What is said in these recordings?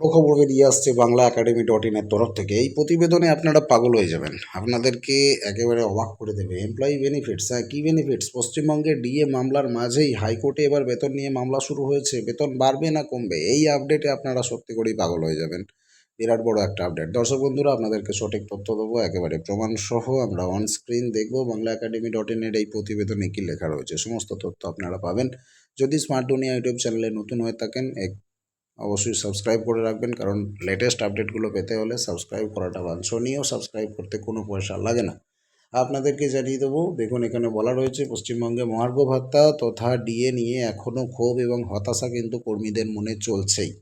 বড় খবর বেরিয়ে আসছে বাংলা একাডেমি ডট ইনের তরফ থেকে। এই প্রতিবেদনে আপনারা পাগল হয়ে যাবেন। আপনাদেরকে একেবারে অবাক করে দেবে। এমপ্লয়ি বেনিফিটস হ্যাঁ কী বেনিফিটস পশ্চিমবঙ্গের ডিএ মামলার মাঝেই হাইকোর্টে এবার বেতন নিয়ে মামলা শুরু হয়েছে। বেতন বাড়বে না কমবে? এই আপডেটে আপনারা সত্যি করেই পাগল হয়ে যাবেন। বিরাট বড় একটা আপডেট দর্শক বন্ধুরা, আপনাদেরকে সঠিক তথ্য দেবো, একেবারে প্রমাণ সহ আমরা অন স্ক্রিন দেখব বাংলা একাডেমি ডট ইনের এই প্রতিবেদনে কী লেখা রয়েছে। সমস্ত তথ্য আপনারা পাবেন। যদি স্মার্ট দুনিয়া ইউটিউব চ্যানেলে নতুন হয়ে থাকেন এক অবশ্যই সাবস্ক্রাইব করে রাখবেন, কারণ লেটেস্ট আপডেটগুলো পেতে হলে সাবস্ক্রাইব করাটা বাঞ্ছনীয় সাবস্ক্রাইব করতে কোনো পয়সা লাগে না। আপনাদেরকে জানিয়ে দেবো, দেখুন এখানে বলা রয়েছে, পশ্চিমবঙ্গে মহার্ঘ ভাতা তথা ডিএ নিয়ে এখনও ক্ষোভ এবং হতাশা কিন্তু কর্মীদের মনে চলছেই।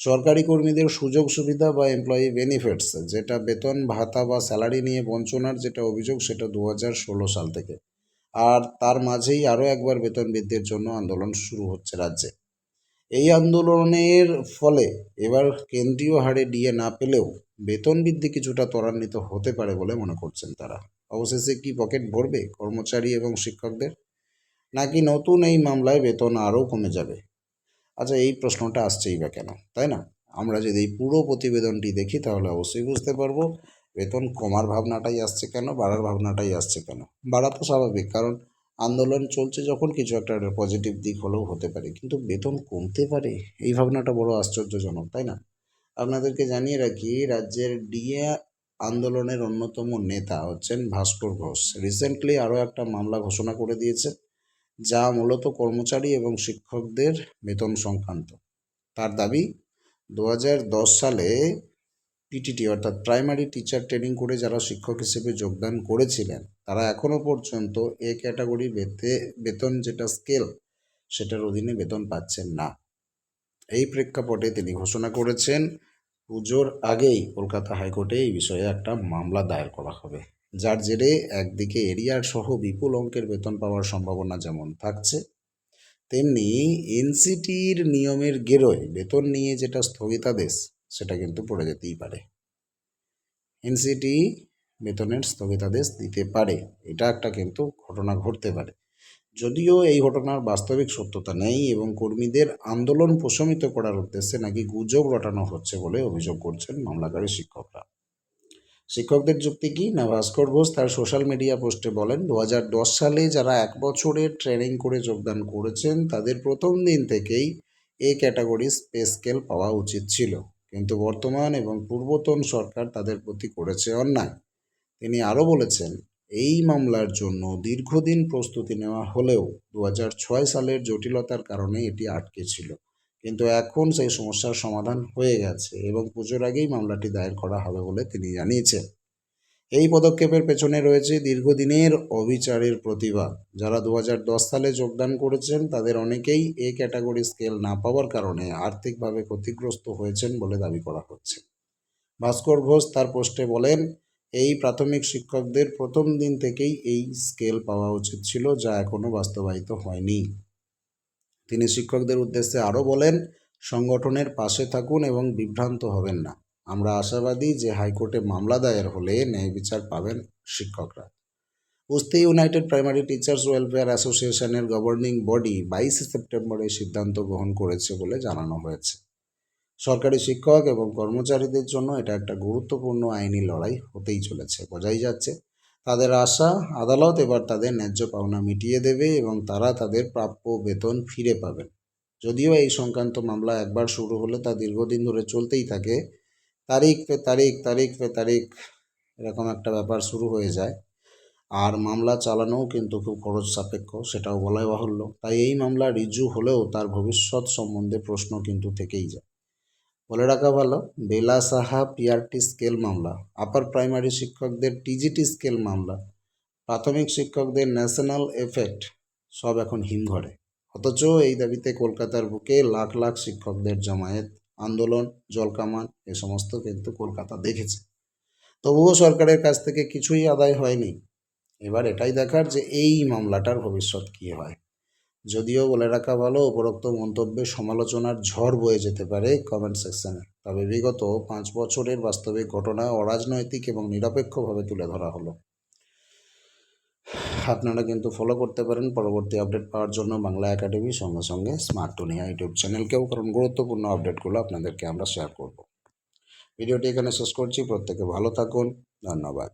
সরকারি কর্মীদের সুযোগ সুবিধা বা এমপ্লয়ি বেনিফিটস যেটা বেতন, ভাতা বা স্যালারি নিয়ে বঞ্চনার যেটা অভিযোগ, সেটা দু হাজার ষোলো সাল থেকে। আর তার মাঝেই আরও একবার বেতন বৃদ্ধির জন্য আন্দোলন শুরু হচ্ছে রাজ্যে। এই আন্দোলনের ফলে এবার কেন্দ্রীয় হারে ডিএ না পেলেও বেতন বৃদ্ধি কিছুটা ত্বরান্বিত হতে পারে বলে মনে করছেন তারা। অবশেষে কি পকেট ভরবে কর্মচারী এবং শিক্ষকদের? নাকি নতুন এই মামলায় বেতন আরও কমে যাবে? আচ্ছা এই প্রশ্নটা আসছেই বা কেন, তাই না? আমরা যদি এই পুরো প্রতিবেদনটি দেখি তাহলে অবশ্যই বুঝতে পারব, বেতন কমার ভাবনাটাই আসছে কেন, বাড়ার ভাবনাটাই আসছে কেন। বাড়া তো স্বাভাবিক, কারণ আন্দোলন চলছে যখন কিছু একটা পজিটিভ দিক হলেও হতে পারে। কিন্তু বেতন কমতে পারে? এই ভাবনাটা বড় আশ্চর্যজনক, তাই না? আপনাদেরকে জানিয়ে রাখি, রাজ্যের ডিএ আন্দোলনের অন্যতম নেতা হচ্ছেন ভাস্কর ঘোষ। রিসেন্টলি আরও একটা মামলা ঘোষণা করে দিয়েছে, যা মূলত কর্মচারী এবং শিক্ষকদের বেতন সংক্রান্ত। তার দাবি দু হাজার দশ সালে পিটিটি অর্থাৎ প্রাইমারি টিচার ট্রেনিং করে যারা শিক্ষক হিসেবে যোগদান করেছিলেন তারা এখনও পর্যন্ত এ ক্যাটাগরি বেতে, বেতন যেটা স্কেল, সেটার অধীনে বেতন পাচ্ছেন না। এই প্রেক্ষাপটে তিনি ঘোষণা করেছেন, পুজোর আগেই কলকাতা হাইকোর্টে এই বিষয়ে একটা মামলা দায়ের করা হবে। যার জেরে একদিকে এরিয়ার সহ বিপুল অঙ্কের বেতন পাওয়ার সম্ভাবনা যেমন থাকছে, তেমনি এনসিটির নিয়মের গেরোয় বেতন নিয়ে যেটা স্থগিতাদেশ, সেটা কিন্তু পড়ে যেতেই পারে। এনসিটি বেতনের স্থগিতাদেশ দিতে পারে। এটা একটা কিন্তু ঘটনা ঘটতে পারে। যদিও এই ঘটনার বাস্তবিক সত্যতা নেই এবং কর্মীদের আন্দোলন প্রশমিত করার উদ্দেশ্যে নাকি গুজব রটানো হচ্ছে বলে অভিযোগ করছেন মামলাকারী শিক্ষকরা। শিক্ষকদের যুক্তি কি? না ভাস্কর ঘোষ তার সোশ্যাল মিডিয়া পোস্টে বলেন, দু হাজার দশ সালে যারা এক বছরের ট্রেনিং করে যোগদান করেছেন, তাদের প্রথম দিন থেকেই এ ক্যাটাগরি পে স্কেল পাওয়া উচিত ছিল। কিন্তু বর্তমান এবং পূর্বতন সরকার তাদের প্রতি করেছে অন্যায়। তিনি আরও বলেছেন, এই মামলার জন্য দীর্ঘদিন প্রস্তুতি নেওয়া হলেও দু হাজার ছয় সালের জটিলতার কারণে এটি আটকে ছিল। কিন্তু এখন সেই সমস্যার সমাধান হয়ে গেছে এবং পুজোর আগেই মামলাটি দায়ের করা হবে বলে তিনি জানিয়েছেন। এই পদক্ষেপের পেছনে রয়েছে দীর্ঘদিনের অবিচারের প্রতিবাদ। যারা দু হাজার দশ সালে যোগদান করেছেন, তাদের অনেকেই এ ক্যাটাগরি স্কেল না পাওয়ার কারণে আর্থিকভাবে ক্ষতিগ্রস্ত হয়েছেন বলে দাবি করা হচ্ছে। ভাস্কর ঘোষ তার পোস্টে বলেন এই প্রাথমিক শিক্ষকদের প্রথম দিন থেকেই এই স্কেল পাওয়া উচিত ছিল, যা এখনও বাস্তবায়িত হয়নি। তিনি শিক্ষকদের উদ্দেশ্যে আরও বলেন, সংগঠনের পাশে থাকুন এবং বিভ্রান্ত হবেন না। আমরা আশাবাদী যে হাইকোর্টে মামলা দায়ের হলে ন্যায় বিচার পাবেন শিক্ষকরা। উস্তি ইউনাইটেড প্রাইমারি টিচার্স ওয়েলফেয়ার অ্যাসোসিয়েশনের গভর্নিং বডি বাইশে সেপ্টেম্বর এই সিদ্ধান্ত গ্রহণ করেছে বলে জানানো হয়েছে। সরকারি শিক্ষক এবং কর্মচারীদের জন্য এটা একটা গুরুত্বপূর্ণ আইনি লড়াই হতেই চলেছে, বোঝাই যাচ্ছে। তাদের আশা, আদালত এবার তাদের ন্যায্য পাওনা মিটিয়ে দেবে এবং তারা তাদের প্রাপ্য বেতন ফিরে পাবেন। যদিও এই সংক্রান্ত মামলা একবার শুরু হলে তা দীর্ঘদিন ধরে চলতেই থাকে। তারিখ পে তারিখ তারিখ পে তারিখ এরকম একটা ব্যাপার শুরু হয়ে যায়। আর মামলা চালানোও কিন্তু খুব খরচ সাপেক্ষ, সেটাও বলাই বাহুল্য। তাই এই মামলা রিজু হলেও তার ভবিষ্যৎ সম্বন্ধে প্রশ্ন কিন্তু থেকেই যায়। বলে রাখা ভালো, বেলা সাহা পিআরটি স্কেল মামলা, আপার প্রাইমারি শিক্ষকদের টিজিটি স্কেল মামলা, প্রাথমিক শিক্ষকদের ন্যাশনাল এফেক্ট, সব এখন হিমঘরে। অথচ এই দাবিতে কলকাতার বুকে লাখ লাখ শিক্ষকদের জমায়েত, আন্দোলন, জলকামান, এ সমস্ত কিন্তু কলকাতা দেখেছে। তবুও সরকারের কাছ থেকে কিছুই আদায় হয়নি। এবার এটাই দেখার যে এই মামলাটার ভবিষ্যৎ কী হয়। যদিও বলে রাখা ভালো, উপরোক্ত মন্তব্যে সমালোচনার ঝড় বয়ে যেতে পারে কমেন্ট সেকশনে তবে বিগত পাঁচ বছরের বাস্তবিক ঘটনা অরাজনৈতিক এবং নিরপেক্ষভাবে তুলে ধরা হলো। আপনারা কিন্তু ফলো করতে পারেন, পরবর্তী আপডেট পাওয়ার জন্য বাংলা একাডেমি সঙ্গে সঙ্গে স্মার্ট টুনিয়া ইউটিউব চ্যানেলকেও কারণ গুরুত্বপূর্ণ আপডেটগুলো আপনাদেরকে আমরা শেয়ার করব। ভিডিওটি এখানে শেষ করছি, প্রত্যেকে ভালো থাকুন, ধন্যবাদ।